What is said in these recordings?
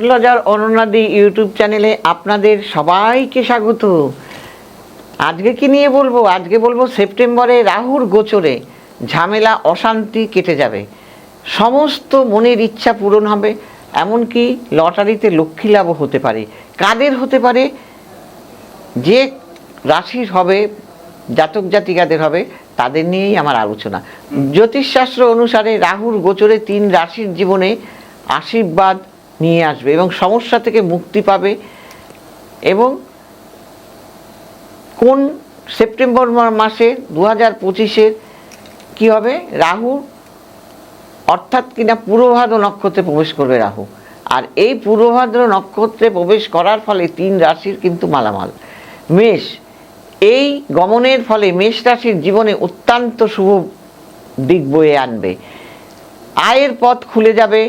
Astrologer অননাদি YouTube চ্যানেলে আপনাদের সবাইকে স্বাগত। আজকে কি নিয়ে বলব? আজকে বলব সেপ্টেম্বরে রাহুর গোচরে ঝামেলা, অশান্তি কেটে যাবে। সমস্ত মনের ইচ্ছা পূরণ হবে, এমনকি লটারিতে লক্ষ্মী লাভও হতে পারে। কাদের হতে পারে? যে রাশির হবে, জাতক জাতিকাদের হবে, তাদের নিয়েই আমার আলোচনা। জ্যোতিষশাস্ত্র অনুসারে রাহুর গোচরে তিন রাশির জীবনে আশীর্বাদ নিয়ে আসবে এবং সমস্যা থেকে মুক্তি পাবে এবং কোন সেপ্টেম্বর মাসে দু হাজার পঁচিশের কী হবে? রাহু, অর্থাৎ কিনা পূর্বভাদ্র নক্ষত্রে প্রবেশ করবে রাহু। আর এই পূর্বভাদ্র নক্ষত্রে প্রবেশ করার ফলে তিন রাশির কিন্তু মালামাল। মেষ, এই গমনের ফলে মেষ রাশির জীবনে অত্যন্ত শুভ দিক বয়ে আনবে। আয়ের পথ খুলে যাবে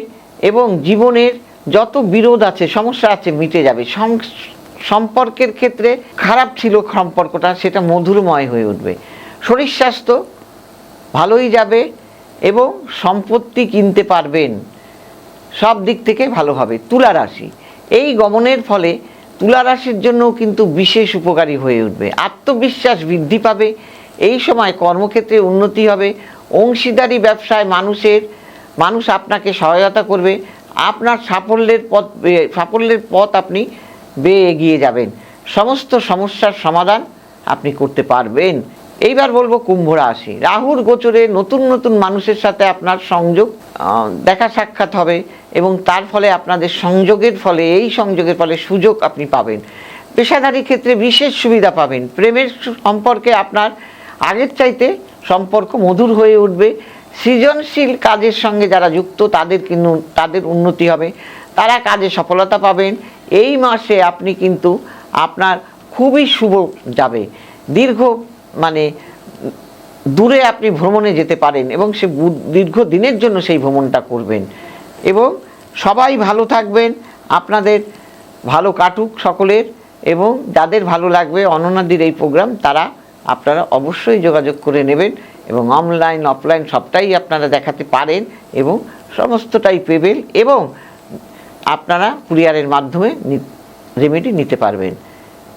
এবং জীবনের যত বিরোধ আছে, সমস্যা আছে, মিটে যাবে। সম্পর্কের ক্ষেত্রে খারাপ ছিল সম্পর্কটা, সেটা মধুরময় হয়ে উঠবে। শরীর স্বাস্থ্য ভালোই যাবে এবং সম্পত্তি কিনতে পারবেন। সব দিক থেকে ভালো হবে। তুলা রাশি। এই গমনের ফলে তুলা রাশির জন্য কিন্তু বিশেষ উপকারী হয়ে উঠবে। আত্মবিশ্বাস বৃদ্ধি পাবে। এই সময় কর্মক্ষেত্রে উন্নতি হবে। অংশীদারি ব্যবসায় মানুষের, মানুষ আপনাকে সহায়তা করবে। আপনার সাফল্যের পথ সাফল্যের পথ আপনি বেয়ে এগিয়ে যাবেন। সমস্ত সমস্যার সমাধান আপনি করতে পারবেন। এইবার বলব কুম্ভ রাশি। রাহুর গোচরে নতুন নতুন মানুষের সাথে আপনার সংযোগ দেখা সাক্ষাৎ হবে এবং তার ফলে আপনাদের সংযোগের ফলে, এই সংযোগের ফলে সুযোগ আপনি পাবেন। পেশাদারি ক্ষেত্রে বিশেষ সুবিধা পাবেন। প্রেমের সম্পর্কে আপনার আগের চাইতে সম্পর্ক মধুর হয়ে উঠবে। সৃজনশীল কাজের সঙ্গে যারা যুক্ত, তাদের কিন্তু, তাদের উন্নতি হবে। তারা কাজে সফলতা পাবেন। এই মাসে আপনি কিন্তু আপনার খুবই শুভ যাবে। দীর্ঘ মানে দূরে আপনি ভ্রমণে যেতে পারেন এবং সে দীর্ঘ দিনের জন্য সেই ভ্রমণটা করবেন। এবং সবাই ভালো থাকবেন। আপনাদের ভালো কাটুক সকলের এবং যাদের ভালো লাগবে অননাদির এই প্রোগ্রাম, তারা আপনারা অবশ্যই যোগাযোগ করে নেবেন এবং অনলাইন অফলাইন সবটাই আপনারা দেখাতে পারেন এবং সমস্তটাই পেবেল এবং আপনারা কুরিয়ারের মাধ্যমে রেমেডি নিতে পারবেন।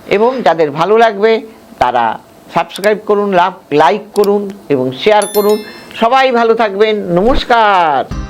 এবং যাদের ভালো লাগবে, তারা সাবস্ক্রাইব করুন, লাভ লাইক করুন এবং শেয়ার করুন। সবাই ভালো থাকবেন। নমস্কার!